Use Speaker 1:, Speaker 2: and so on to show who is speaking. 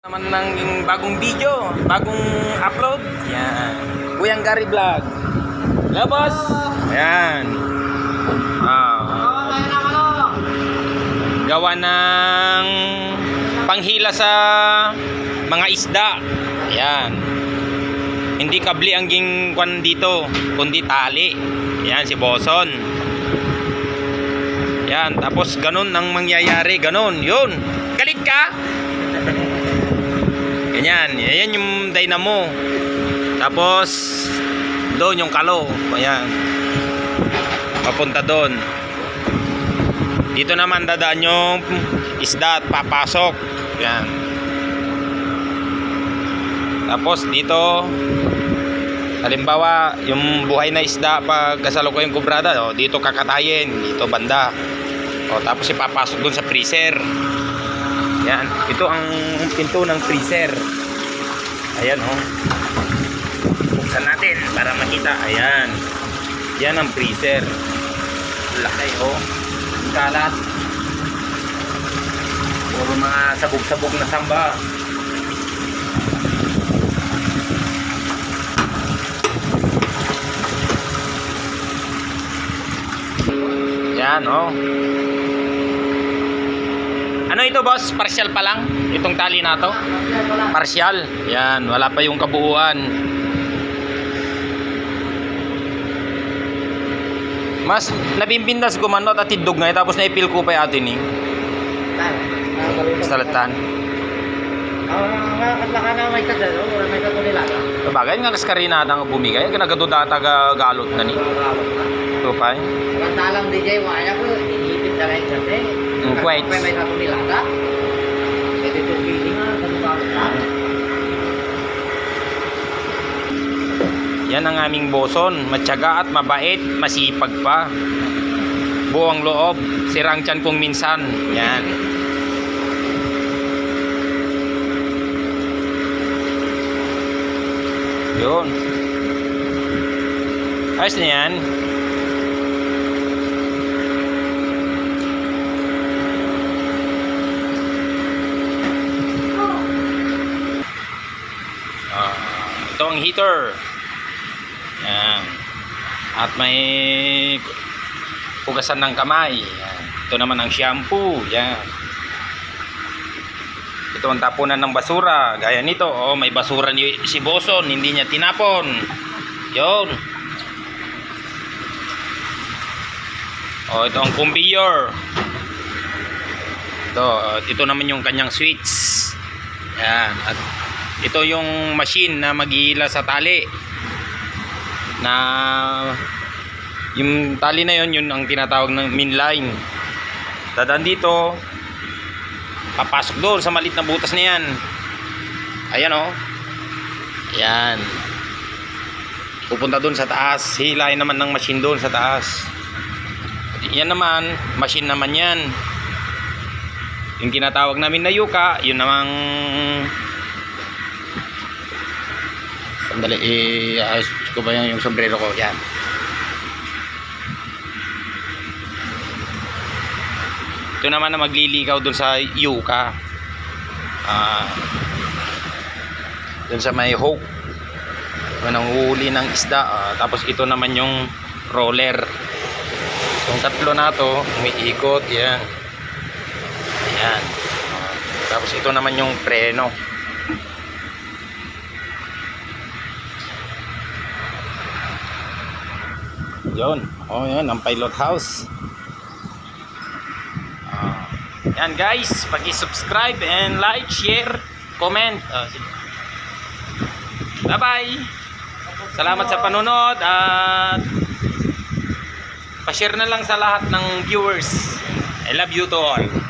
Speaker 1: naman ng yung bagong video, bagong upload. Yan. Kuyang Gary Vlog. Hello, boss. Ayan. Ah, gawa ng panghila sa mga isda. Ayan. Hindi kabli ang ging kwan dito, kundi tali. Ayan, si Boson. Yan, tapos ganun ang mangyayari, ganun. Yun. Galit ka? Ganyan, ayan yung dynamo. Tapos doon yung kalo. Ayan. Papunta doon. Dito naman dadaan yung isda at papasok. Yan. Tapos dito halimbawa yung buhay na isda pag kasalukuyang kubrada, oh, dito kakatayin, dito banda. O, tapos ipapasok doon sa freezer. Yan. Ito ang pinto ng freezer. Ayan oh. Buksan natin para makita. Ayan. Yan ang freezer. Laki oh. Kalat. Puro mga sabog-sabog na samba. Yan oh. Ito boss? Partial pa lang? Itong tali na to? Partial. Yan, wala pa yung kabuuan. Mas nabimbindas ko man no, at tidog nga tapos naipil ko pa atin eh. Salatan.
Speaker 2: Baka na may kadalo, wala may kadulilala.
Speaker 1: Sabagay nga kaskarina nga bumigay, ganagado data ga galot na ni. Ito pa eh.
Speaker 2: Samantalang DJ, wala ko, rin kasi.
Speaker 1: Yung quite.
Speaker 2: May may kadulilala. Pwede itong feeling kadulilala ka.
Speaker 1: Yan ang aming boson, matyaga at mabait, masipag pa. Buong loob, sirang tiyan kung minsan. Yan. Yun. Ayos na yan. Ah, ito heater. Yan. At may hugasan ng kamay. Yan. Ito naman ang shampoo. Yan. Ito ang tapunan ng basura. Gaya nito. Oh, may basura ni si Boson. Hindi niya tinapon. Yon. Oh, ito ang conveyor. Ito, oh, ito naman yung kanyang switch. Yan. At ito yung machine na maghihila sa tali. Na yung tali na yon yun ang tinatawag ng main line. Dadaan dito papasok doon sa malit na butas na yan. Ayan o ayan. Pupunta doon sa taas. Hilahin naman ng machine doon sa taas. Yan naman machine naman yan. Yung tinatawag namin na yuka yun namang Sandali, i-ayos ko ba yung, yung sombrero ko? Yan. Ito naman na magliligaw dun sa yuka. Ah. dun sa may hook. Yun ang huli ng isda. Ah, tapos ito naman yung roller. Itong tatlo na to, umiikot. Yan. Yan. Ah, tapos ito naman yung preno. Yun. Oh, yun. Ang pilot house. Ah. yan guys. Pag-subscribe and like, share, comment. Sige. Bye-bye. Salamat sa panunod at pa-share na lang sa lahat ng viewers. I love you to all.